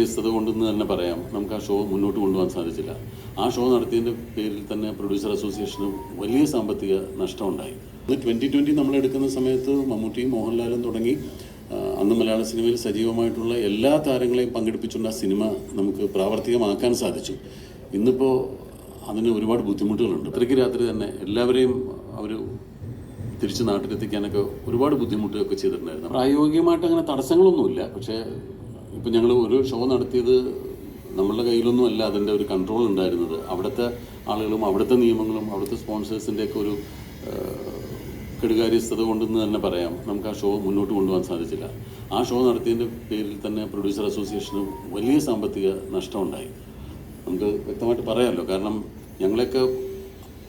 കെടുകാര്യസ്ഥത കൊണ്ടെന്ന് തന്നെ പറയാം. നമുക്ക് ആ ഷോ മുന്നോട്ട് കൊണ്ടുപോകാൻ സാധിച്ചില്ല. ആ ഷോ നടത്തിയതിന്റെ പേരിൽ തന്നെ പ്രൊഡ്യൂസർ അസോസിയേഷന് വലിയ സാമ്പത്തിക നഷ്ടമുണ്ടായി. ഉണ്ടായി ട്വന്റി ട്വന്റി നമ്മൾ എടുക്കുന്ന സമയത്ത് മമ്മൂട്ടിയും മോഹൻലാലും തുടങ്ങി. അന്ന് മലയാള സിനിമയിൽ സജീവമായിട്ടുള്ള എല്ലാ താരങ്ങളെയും പങ്കെടുപ്പിച്ചുകൊണ്ട് ആ സിനിമ നമുക്ക് പ്രാവർത്തികമാക്കാൻ സാധിച്ചു. ഇന്നിപ്പോൾ അതിന് ഒരുപാട് ബുദ്ധിമുട്ടുകളുണ്ട്. ഇത്രയ്ക്ക് രാത്രി തന്നെ എല്ലാവരെയും അവർ തിരിച്ച് നാട്ടിലെത്തിക്കാനൊക്കെ ഒരുപാട് ബുദ്ധിമുട്ടുകളൊക്കെ ചെയ്തിട്ടുണ്ടായിരുന്നു. പ്രായോഗികമായിട്ട് അങ്ങനെ തടസ്സങ്ങളൊന്നുമില്ല. പക്ഷേ ഇപ്പം ഞങ്ങൾ ഒരു ഷോ നടത്തിയത് നമ്മളുടെ കയ്യിലൊന്നും അല്ല അതിന്റെ ഒരു കൺട്രോൾ ഉണ്ടായിരുന്നത്. അവിടുത്തെ ആളുകളും അവിടുത്തെ നിയമങ്ങളും അവിടുത്തെ സ്പോൺസേഴ്സിന്റെ ഒക്കെ ഒരു കെടുകാര്യസ്ഥത കൊണ്ടെന്ന് തന്നെ പറയാം. നമുക്ക് ആ ഷോ മുന്നോട്ട് കൊണ്ടുപോകാൻ സാധിച്ചില്ല. ആ ഷോ നടത്തിയതിന്റെ പേരിൽ തന്നെ പ്രൊഡ്യൂസർ അസോസിയേഷന് വലിയ സാമ്പത്തിക നഷ്ടമുണ്ടായി. നമുക്ക് വ്യക്തമായിട്ട് പറയാമല്ലോ. കാരണം ഞങ്ങളെയൊക്കെ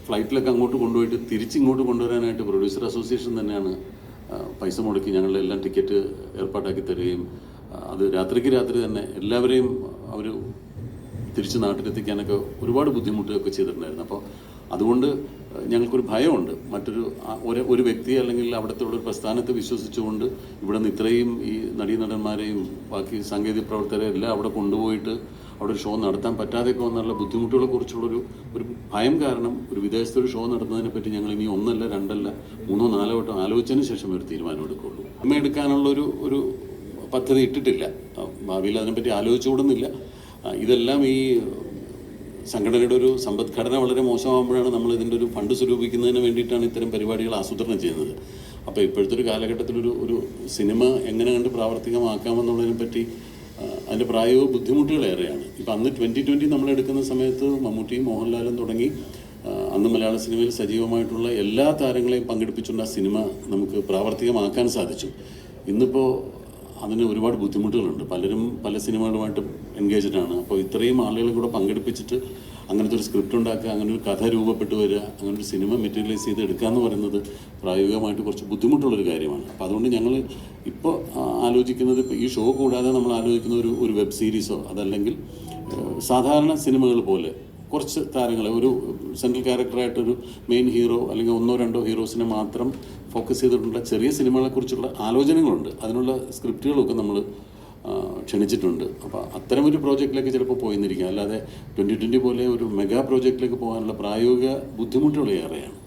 ഫ്ലൈറ്റിലൊക്കെ അങ്ങോട്ട് കൊണ്ടുപോയിട്ട് തിരിച്ചിങ്ങോട്ട് കൊണ്ടുവരാനായിട്ട് പ്രൊഡ്യൂസർ അസോസിയേഷൻ തന്നെയാണ് പൈസ മുടക്കി ഞങ്ങളുടെ എല്ലാം ടിക്കറ്റ് ഏർപ്പാടാക്കി തരികയും അത് രാത്രിക്ക് രാത്രി തന്നെ എല്ലാവരെയും അവർ തിരിച്ച് നാട്ടിലെത്തിക്കാനൊക്കെ ഒരുപാട് ബുദ്ധിമുട്ടുകയൊക്കെ ചെയ്തിട്ടുണ്ടായിരുന്നു. അപ്പോൾ അതുകൊണ്ട് ഞങ്ങൾക്കൊരു ഭയമുണ്ട്. മറ്റൊരു ഒരു ഒരു വ്യക്തി അല്ലെങ്കിൽ അവിടുത്തെ ഒരു പ്രസ്ഥാനത്തെ വിശ്വസിച്ചുകൊണ്ട് ഇവിടെ നിന്ന് ഇത്രയും ഈ നടീനടന്മാരെയും ബാക്കി സാങ്കേതിക പ്രവർത്തകരെ എല്ലാം അവിടെ കൊണ്ടുപോയിട്ട് അവിടെ ഒരു ഷോ നടത്താൻ പറ്റാതെയൊക്കെ വന്നുള്ള ബുദ്ധിമുട്ടുകളെ കുറിച്ചുള്ളൊരു ഒരു ഭയം കാരണം ഒരു വിദേശത്തൊരു ഷോ നടത്തുന്നതിനെ പറ്റി ഞങ്ങൾ ഇനി ഒന്നല്ല രണ്ടല്ല മൂന്നോ നാലോ വട്ടം ആലോചിച്ചതിന് ശേഷം ഒരു തീരുമാനം എടുക്കുകയുള്ളൂ. എടുക്കാനുള്ള ഒരു ഒരു പദ്ധതി ഇട്ടിട്ടില്ല. ഭാവിയിൽ അതിനെപ്പറ്റി ആലോചിച്ചുകൂടുന്നില്ല ഇതെല്ലാം ഈ സംഘടനയുടെ ഒരു സമ്പദ്ഘടന വളരെ മോശമാകുമ്പോഴാണ് നമ്മൾ ഇതിന്റെ ഒരു ഫണ്ട് സ്വരൂപിക്കുന്നതിന് വേണ്ടിയിട്ടാണ് ഇത്തരം പരിപാടികൾ ആസൂത്രണം ചെയ്യുന്നത്. അപ്പോൾ ഇപ്പോഴത്തെ ഒരു കാലഘട്ടത്തിലൊരു ഒരു സിനിമ എങ്ങനെ കണ്ട് പ്രാവർത്തികമാക്കാമെന്നുള്ളതിനെ പറ്റി അതിന്റെ പ്രായോഗിക ബുദ്ധിമുട്ടുകളേറെയാണ് ഇപ്പം അന്ന് ട്വന്റി ട്വന്റി നമ്മൾ എടുക്കുന്ന സമയത്ത് മമ്മൂട്ടിയും മോഹൻലാലും തുടങ്ങി അന്ന് മലയാള സിനിമയിൽ സജീവമായിട്ടുള്ള എല്ലാ താരങ്ങളെയും പങ്കെടുപ്പിച്ചുകൊണ്ട് ആ സിനിമ നമുക്ക് പ്രാവർത്തികമാക്കാൻ സാധിച്ചു. ഇന്നിപ്പോൾ അതിന് ഒരുപാട് ബുദ്ധിമുട്ടുകളുണ്ട്. പലരും പല സിനിമകളുമായിട്ട് എൻഗേജ്ഡ് ആണ് അപ്പോൾ ഇത്രയും ആളുകളെ കൂടെ പങ്കെടുപ്പിച്ചിട്ട് അങ്ങനത്തെ ഒരു സ്ക്രിപ്റ്റ് ഉണ്ടാക്കുക അങ്ങനെ ഒരു കഥ രൂപപ്പെട്ട് വരിക അങ്ങനെ ഒരു സിനിമ മെറ്റീരിയലൈസ് ചെയ്ത് എടുക്കുക എന്ന് പറയുന്നത് പ്രായോഗികമായിട്ട് കുറച്ച് ബുദ്ധിമുട്ടുള്ളൊരു കാര്യമാണ്. അപ്പോൾ അതുകൊണ്ട് ഞങ്ങൾ ഇപ്പോൾ ആലോചിക്കുന്നത് ഇപ്പോൾ ഈ ഷോ കൂടാതെ നമ്മൾ ആലോചിക്കുന്ന ഒരു ഒരു വെബ് സീരീസോ അതല്ലെങ്കിൽ സാധാരണ സിനിമകൾ പോലെ കുറച്ച് താരങ്ങളെ ഒരു സെൻട്രൽ ക്യാരക്ടറായിട്ടൊരു മെയിൻ ഹീറോ അല്ലെങ്കിൽ ഒന്നോ രണ്ടോ ഹീറോസിനെ മാത്രം ഫോക്കസ് ചെയ്തിട്ടുള്ള ചെറിയ സിനിമകളെക്കുറിച്ചുള്ള ആലോചനകളുണ്ട്. അതിനുള്ള സ്ക്രിപ്റ്റുകളൊക്കെ നമ്മൾ ക്ഷണിച്ചിട്ടുണ്ട്. അപ്പോൾ അത്തരമൊരു പ്രോജക്റ്റിലേക്ക് ചിലപ്പോൾ പോയിന്നിരിക്കാം. അല്ലാതെ ട്വന്റി ട്വന്റി പോലെ ഒരു മെഗാ പ്രോജക്റ്റിലേക്ക് പോകാനുള്ള പ്രായോഗിക ബുദ്ധിമുട്ടുകൾ ഏറെയാണ്.